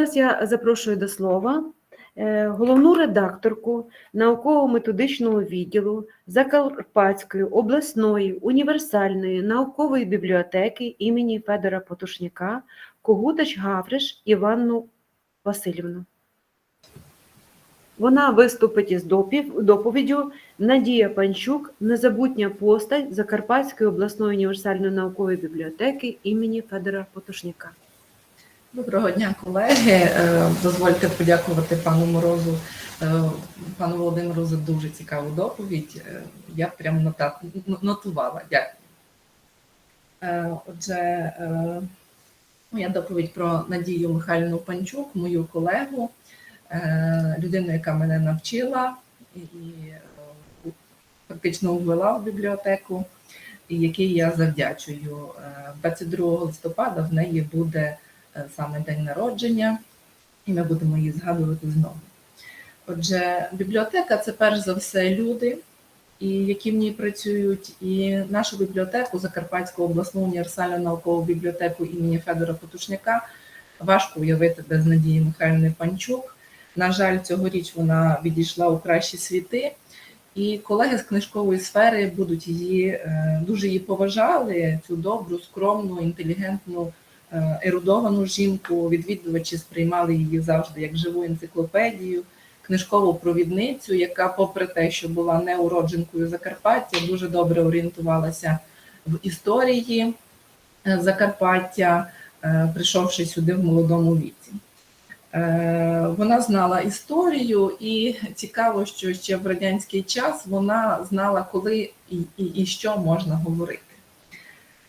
Зараз я запрошую до слова е, головну редакторку науково-методичного відділу Закарпатської обласної універсальної наукової бібліотеки імені Федора Потушняка Когутач Гавриш Іванну Васильівну. Вона виступить із доповіддю Надія Панчук «Незабутня постать Закарпатської обласної універсальної наукової бібліотеки імені Федора Потушняка. Доброго дня, колеги. Е, Дозвольте подякувати пану Морозу, е, пану Володимиру за дуже цікаву доповідь. Е, Я прям нотувала. Дякую. Отже, моя доповідь про Надію Михайлівну Панчук, мою колегу, людину, яка мене навчила і фактично ввела в бібліотеку, і якій я завдячую. Е, 22 листопада в неї буде саме день народження, і ми будемо її згадувати знову. Отже, бібліотека це перш за все люди, і які в ній працюють. І нашу бібліотеку, Закарпатську обласну універсальну наукову бібліотеку імені Федора Потушняка, важко уявити без Надії Михайлівни Панчук. На жаль, цьогоріч вона відійшла у кращі світи. І колеги з книжкової сфери будуть її е, дуже її поважали, цю добру, скромну, інтелігентну е, ерудовану жінку. Відвідувачі сприймали її завжди як живу енциклопедію, книжкову провідницю, яка, попри те, що була не уродженкою Закарпаття, дуже добре орієнтувалася в історії е, Закарпаття, е, прийшовши сюди в молодому віці. Е, Вона знала історію, і цікаво, що ще в радянський час вона знала, коли і, і, і що можна говорити.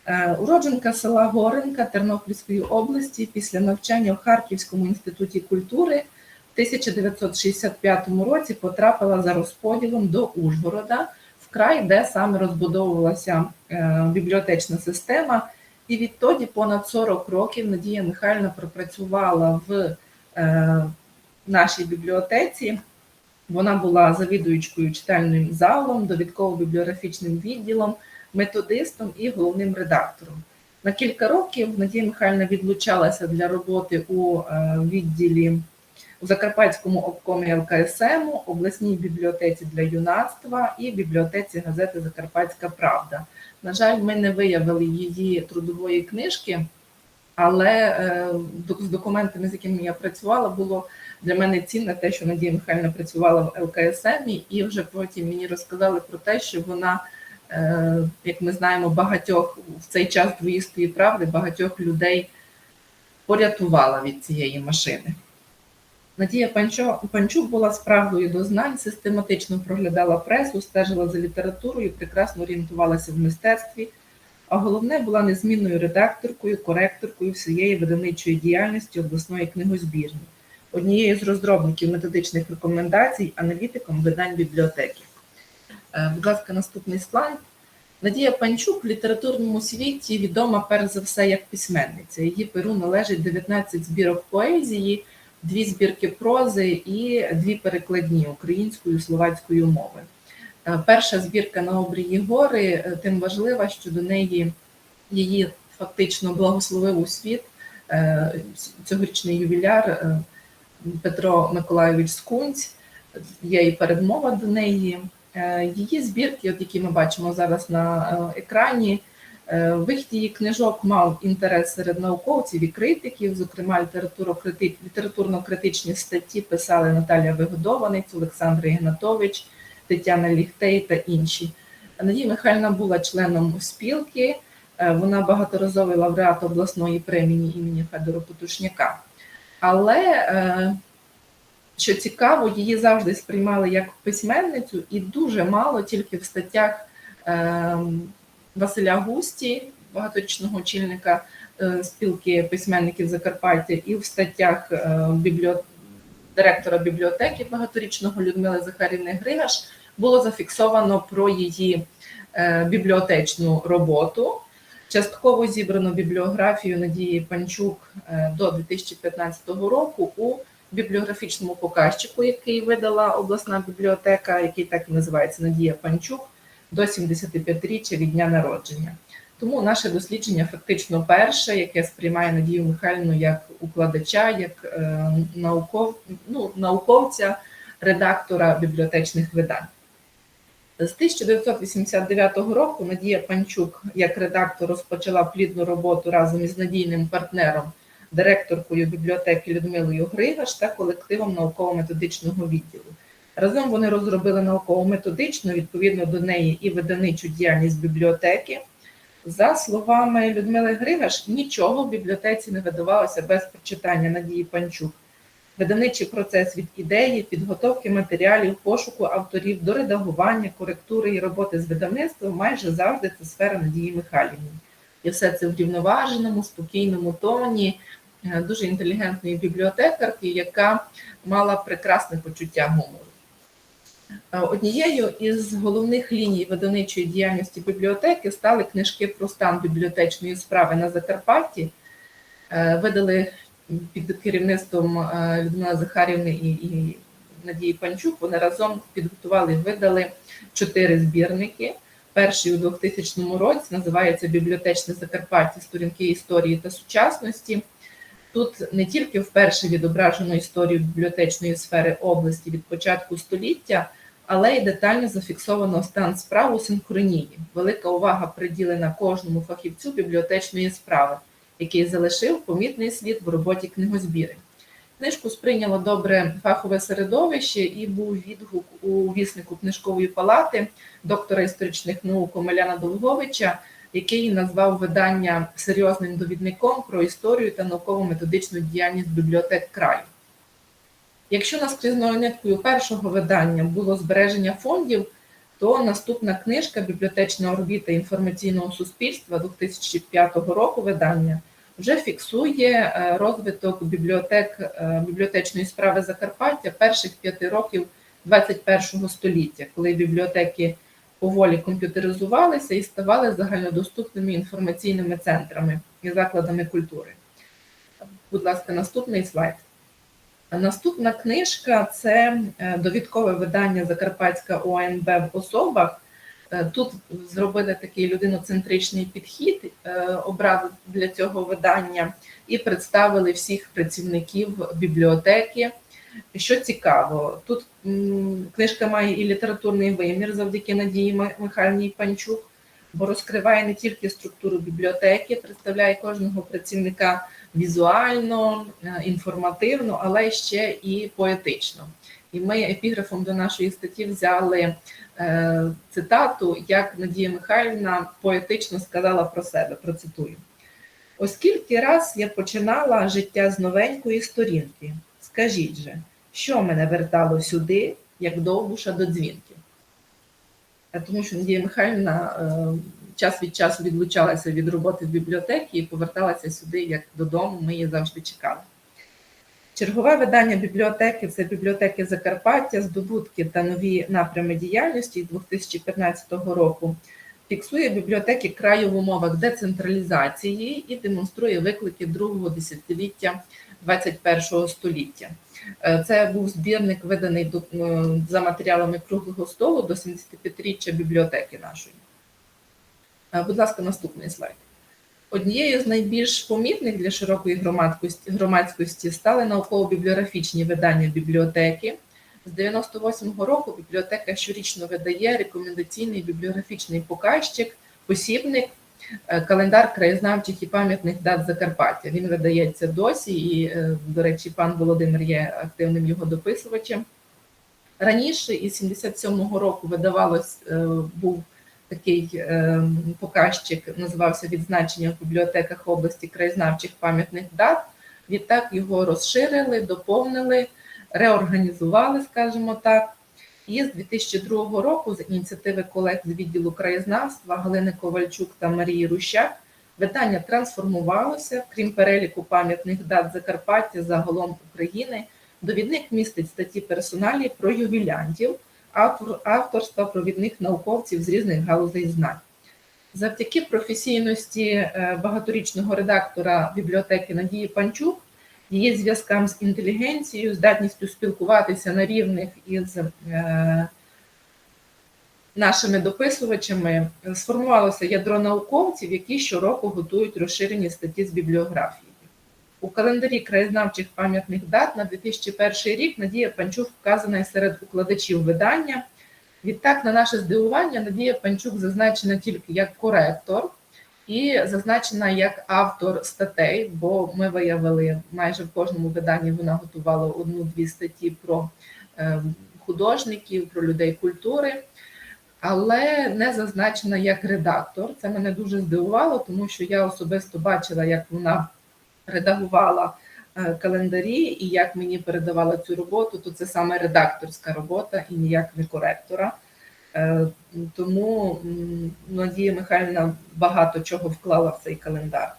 Е, Уродженка села Горенка Тернопільської області після навчання в Харківському інституті культури в 1965 році потрапила за розподілом до Ужгорода, в край, де саме розбудовувалася е, бібліотечна система. І відтоді понад 40 років Надія Михайлівна пропрацювала в е, нашій бібліотеці. Вона була завідуючкою читальним залом, довідково-бібліографічним відділом, методистом і головним редактором. На кілька років Надія Михайлівна відлучалася для роботи у е, відділі у Закарпатському обкомі ЛКСМ, обласній бібліотеці для юнацтва і бібліотеці газети Закарпатська Правда. На жаль, ми не виявили її трудової книжки, але е, з документами, з якими я працювала, було для мене цінне те, що Надія Михайлівна працювала в ЛКСМ, і вже потім мені розказали про те, що вона, як ми знаємо, багатьох в цей час двоїстої правди, багатьох людей порятувала від цієї машини. Надія Панчук була справою до знань, систематично проглядала пресу, стежила за літературою, прекрасно орієнтувалася в мистецтві, а головне була незмінною редакторкою, коректоркою всієї видавничої діяльності обласної книгозбірні, однією з розробників методичних рекомендацій, аналітиком видань бібліотеки. Е, Будь ласка, наступний слайд. Надія Панчук в літературному світі відома перш за все як письменниця. Її перу належить 19 збірок поезії, дві збірки прози і дві перекладні українською і словацькою мови. Е, Перша збірка на обрії гори е, тим важлива, що до неї її фактично благословив у світ цьогорічний ювіляр Петро Миколайович Скунць. Є і передмова до неї. Е, Її збірки, от які ми бачимо зараз на е, екрані, е, вихід її книжок мав інтерес серед науковців і критиків. Зокрема, літературно-критичні статті писали Наталія Вигодованець, Олександр Ігнатович, Тетяна Ліхтей та інші. Надія Михайлівна була членом спілки. Вона багаторазовий лауреат обласної премії імені Федора Потушняка. Але що цікаво, її завжди сприймали як письменницю, і дуже мало тільки в статтях е, Василя Густі, багаторічного очільника е, спілки письменників Закарпаття, і в статтях е, бібліо... директора бібліотеки багаторічного Людмили Захарівни Григаш було зафіксовано про її е, бібліотечну роботу. Частково зібрано бібліографію Надії Панчук до 2015 року у бібліографічному показчику, який видала обласна бібліотека, який так і називається Надія Панчук до 75-річчя від дня народження. Тому наше дослідження фактично перше, яке сприймає Надію Михайлівну як укладача, як е, науков, ну, науковця, редактора бібліотечних видань. З 1989 року Надія Панчук як редактор розпочала плідну роботу разом із надійним партнером, директоркою бібліотеки Людмилою Григаш та колективом науково-методичного відділу. Разом вони розробили науково-методичну, відповідно до неї, і видавничу діяльність бібліотеки. За словами Людмили Григаш, нічого в бібліотеці не видавалося без прочитання Надії Панчук. Видавничий процес від ідеї, підготовки матеріалів, пошуку авторів до редагування, коректури і роботи з видавництвом майже завжди це сфера Надії Михайлівни. І все це в рівноваженому, спокійному тоні дуже інтелігентної бібліотекарки, яка мала прекрасне почуття гумору. Е, Однією із головних ліній видавничої діяльності бібліотеки стали книжки про стан бібліотечної справи на Закарпатті. Е, Видали під керівництвом е, Людмила Захарівни і Надії Панчук. Вони разом підготували і видали чотири збірники. Перший у 2000 році називається Бібліотечне Закарпаття, сторінки історії та сучасності. Тут не тільки вперше відображено історію бібліотечної сфери області від початку століття, але й детально зафіксовано стан справ у синхронії. Велика увага приділена кожному фахівцю бібліотечної справи, який залишив помітний слід в роботі книгозбіри. Книжку сприйняло добре фахове середовище і був відгук у віснику книжкової палати доктора історичних наук Омеляна Долговича, який назвав видання серйозним довідником про історію та науково-методичну діяльність бібліотек краю. Якщо наскрізною ниткою першого видання було збереження фондів, то наступна книжка Бібліотечна орбіта інформаційного суспільства 2005 року видання вже фіксує е, розвиток бібліотек е, бібліотечної справи Закарпаття перших п'яти років 21 століття, коли бібліотеки поволі комп'ютеризувалися і ставали загальнодоступними інформаційними центрами і закладами культури. Будь ласка, наступний слайд. Наступна книжка це е, довідкове видання Закарпатська ОНБ в особах. Е, Тут зробили такий людиноцентричний підхід, е, обрали для цього видання і представили всіх працівників бібліотеки. Що цікаво, тут книжка має і літературний вимір завдяки Надії Ми- Михайлівні Панчук, бо розкриває не тільки структуру бібліотеки, представляє кожного працівника візуально, е, інформативно, але ще і поетично. І ми епіграфом до нашої статті взяли е, цитату, як Надія Михайлівна поетично сказала про себе. Процитую: оскільки раз я починала життя з новенької сторінки, скажіть же, що мене вертало сюди, як довбуша до дзвінки? Е, Тому що Надія Михайлівна е, час від часу відлучалася від роботи в бібліотеці і поверталася сюди як додому. Ми її завжди чекали. Чергове видання бібліотеки це бібліотеки Закарпаття, здобутки та нові напрями діяльності 2015 року. Фіксує бібліотеки краю в умовах децентралізації і демонструє виклики другого десятиліття 21 століття. Е, Це був збірник, виданий е, за матеріалами круглого столу до 75-річчя бібліотеки нашої. Е, Будь ласка, наступний слайд. Однією з найбільш помітних для широкої громадськості стали науково-бібліографічні видання бібліотеки. З 98-го року бібліотека щорічно видає рекомендаційний бібліографічний показчик, посібник, е, календар краєзнавчих і пам'ятних дат Закарпаття. Він видається досі, і, е, до речі, пан Володимир є активним його дописувачем. Раніше, із 77-го року, видавалось, е, був такий показчик, називався відзначення в бібліотеках області краєзнавчих пам'ятних дат. Відтак його розширили, доповнили, реорганізували, скажімо так. І з 2002 року, з ініціативи колег з відділу краєзнавства Галини Ковальчук та Марії Рущак, видання трансформувалося, крім переліку пам'ятних дат Закарпаття загалом України. Довідник містить статті персоналі про ювілянтів, автор, авторства провідних науковців з різних галузей знань. Завдяки професійності е, багаторічного редактора бібліотеки Надії Панчук, її зв'язкам з інтелігенцією, здатністю спілкуватися на рівних із е, нашими дописувачами сформувалося ядро науковців, які щороку готують розширені статті з бібліографії. У календарі краєзнавчих пам'ятних дат на 2001 рік Надія Панчук вказана серед укладачів видання. Відтак, на наше здивування, Надія Панчук зазначена тільки як коректор і зазначена як автор статей, бо ми виявили майже в кожному виданні вона готувала одну-дві статті про е, художників, про людей культури, але не зазначена як редактор. Це мене дуже здивувало, тому що я особисто бачила, як вона редагувала е, календарі і як мені передавала цю роботу, то це саме редакторська робота і ніяк не коректора. Е, Тому Надія Михайлівна багато чого вклала в цей календар.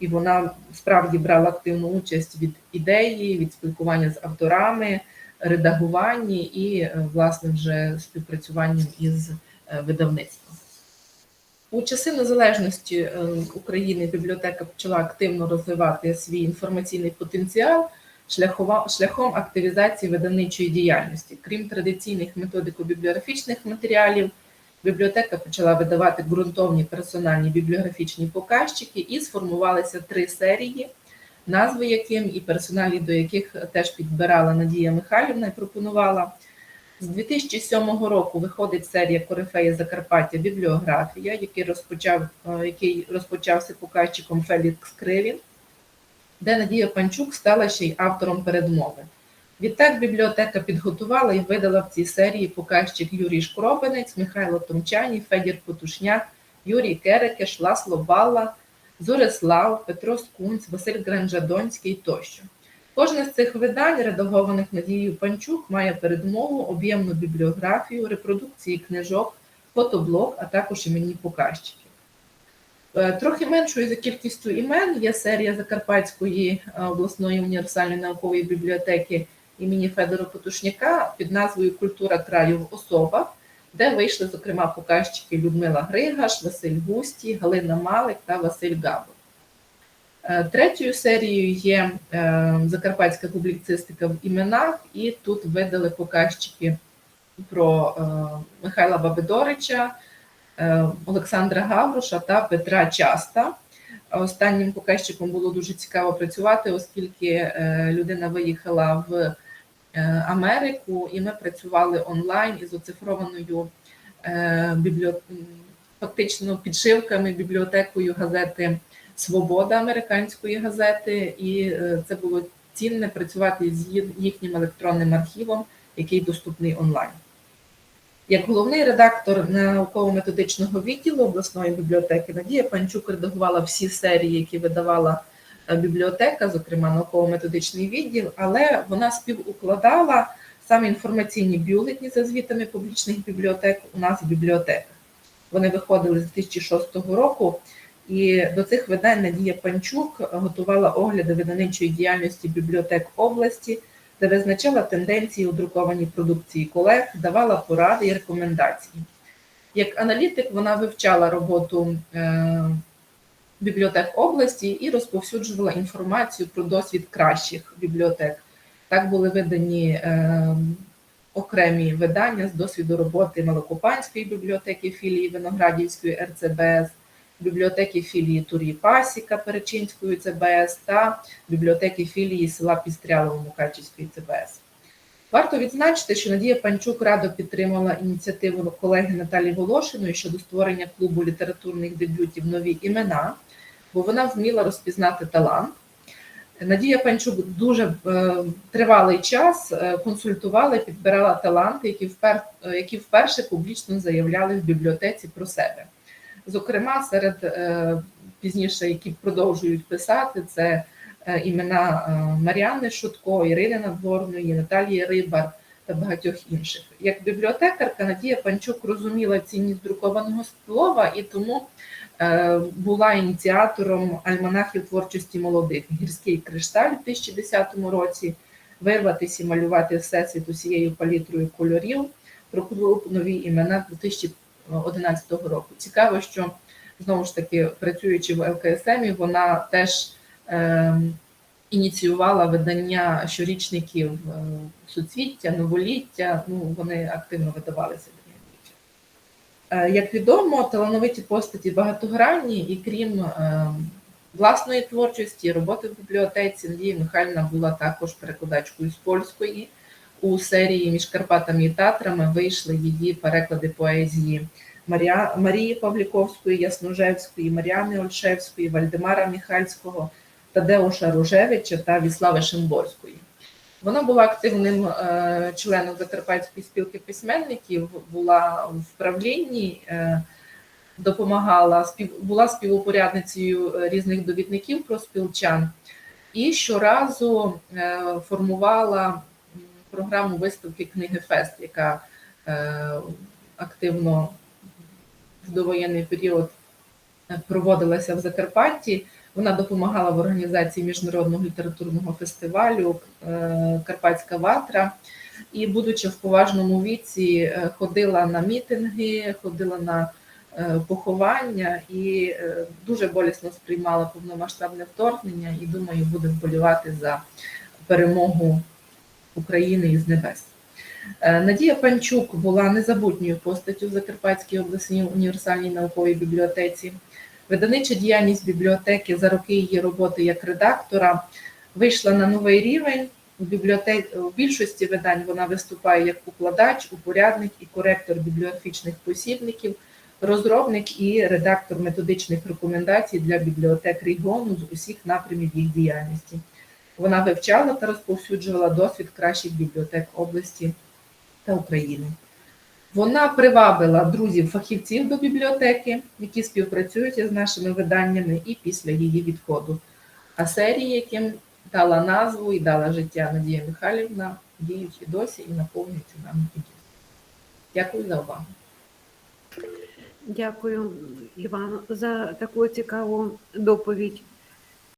І вона справді брала активну участь від ідеї, від спілкування з авторами, редагуванні і, е, власне, вже співпрацюванням із е, видавництвом. У часи незалежності України бібліотека почала активно розвивати свій інформаційний потенціал шляхом активізації видавничої діяльності. Крім традиційних методико-бібліографічних матеріалів, бібліотека почала видавати ґрунтовні персональні бібліографічні показчики і сформувалися три серії, назви яким і персоналі до яких теж підбирала Надія Михайлівна і пропонувала. З 2007 року виходить серія Корифеї Закарпаття Бібліографія, який розпочав, е, який розпочався показчиком Фелікс Кривін, де Надія Панчук стала ще й автором передмови. Відтак бібліотека підготувала і видала в цій серії показчик Юрій Шкробинець, Михайло Томчані, Федір Потушняк, Юрій Керекеш, Ласло Балла, Зорислав, Петро Скунць, Василь Гранжадонський тощо. Кожне з цих видань, редагованих Надією Панчук, має передмову, об'ємну бібліографію, репродукції книжок, фотоблог, а також іменні показчики. Е, Трохи меншою за кількістю імен є серія Закарпатської е, обласної універсальної наукової бібліотеки імені Федора Потушняка під назвою Культура краю в особах, де вийшли, зокрема, показчики Людмила Григаш, Василь Густі, Галина Малик та Василь Габов. Е, Третьою серією є закарпатська публіцистика в іменах, і тут видали показчики про Михайла Бабидорича, Олександра Гавруша та Петра Часта. Останнім показчиком було дуже цікаво працювати, оскільки е, людина виїхала в е, Америку, і ми працювали онлайн із оцифрованою е, фактично підшивками бібліотекою газети Свобода американської газети, і е, це було цінне працювати з їхнім електронним архівом, який доступний онлайн. Як головний редактор науково-методичного відділу обласної бібліотеки Надія Панчук редагувала всі серії, які видавала е, бібліотека, зокрема науково-методичний відділ, але вона співукладала саме інформаційні бюлетні за звітами публічних бібліотек у нас в бібліотеках. Вони виходили з 2006 року. І до цих видань Надія Панчук готувала огляди видавничої діяльності бібліотек області, де визначала тенденції у друкованій продукції колег, давала поради і рекомендації. Як аналітик вона вивчала роботу е, бібліотек області і розповсюджувала інформацію про досвід кращих бібліотек. Так були видані е, окремі видання з досвіду роботи Малокопанської бібліотеки філії Виноградівської РЦБС, бібліотеки філії Турі Пасіка Перечинської ЦБС та бібліотеки філії села Пістрялово Мукачівської ЦБС. Варто відзначити, що Надія Панчук радо підтримала ініціативу колеги Наталі Волошиної щодо створення клубу літературних дебютів нові імена, бо вона вміла розпізнати талант. Надія Панчук дуже е, тривалий час е, консультувала і підбирала таланти, е, які вперше публічно заявляли в бібліотеці про себе. Зокрема, серед е, пізніше, які продовжують писати, це е, імена е, Мар'яни Шутко, Ірини Надворної, Наталії Рибар та багатьох інших. Як бібліотекарка Надія Панчук розуміла цінність друкованого слова і тому була ініціатором альманахів творчості молодих Гірський кришталь у 2010 році, вирватися і малювати всесвіт усією палітрою кольорів. Про клуб нові імена 2011 року. Цікаво, що знову ж таки працюючи в ЛКСМі, вона теж е, ініціювала видання щорічників е, суцвіття, новоліття. Ну вони активно видавалися. Е, Як відомо, талановиті постаті багатогранні, і крім е, власної творчості, роботи в бібліотеці, Надія Михайлівна була також перекладачкою з польської. У серії між Карпатами і Татрами вийшли її переклади поезії Марії Павліковської, Ясножевської, Мар'яни Ольшевської, Вальдемара Міхальського, Тадеуша Ружевича та Віслави Шимборської. Вона була активним е, членом Закарпатської спілки письменників, була в правлінні, е, допомагала була співупорядницею різних довідників про спілчан і щоразу е, формувала програму виставки книги Фест, яка е, активно в довоєнний період е, проводилася в Закарпатті. Вона допомагала в організації міжнародного літературного фестивалю е, Карпатська ватра. І, будучи в поважному віці, ходила на мітинги, ходила на поховання і дуже болісно сприймала повномасштабне вторгнення і думаю, буде вболівати за перемогу України із небес. Е, Надія Панчук була незабутньою постаттю в Закарпатській обласній універсальній науковій бібліотеці. Видавнича діяльність бібліотеки за роки її роботи як редактора вийшла на новий рівень. У бібліотеці у більшості видань вона виступає як укладач, упорядник і коректор бібліографічних посібників, розробник і редактор методичних рекомендацій для бібліотек регіону з усіх напрямів їх діяльності. Вона вивчала та розповсюджувала досвід кращих бібліотек області та України. Вона привабила друзів-фахівців до бібліотеки, які співпрацюють із нашими виданнями і після її відходу. А серії, яким дала назву і дала життя Надія Михайлівна, діють і досі і наповнюються нами і. Дякую за увагу. Дякую, Іван, за таку цікаву доповідь.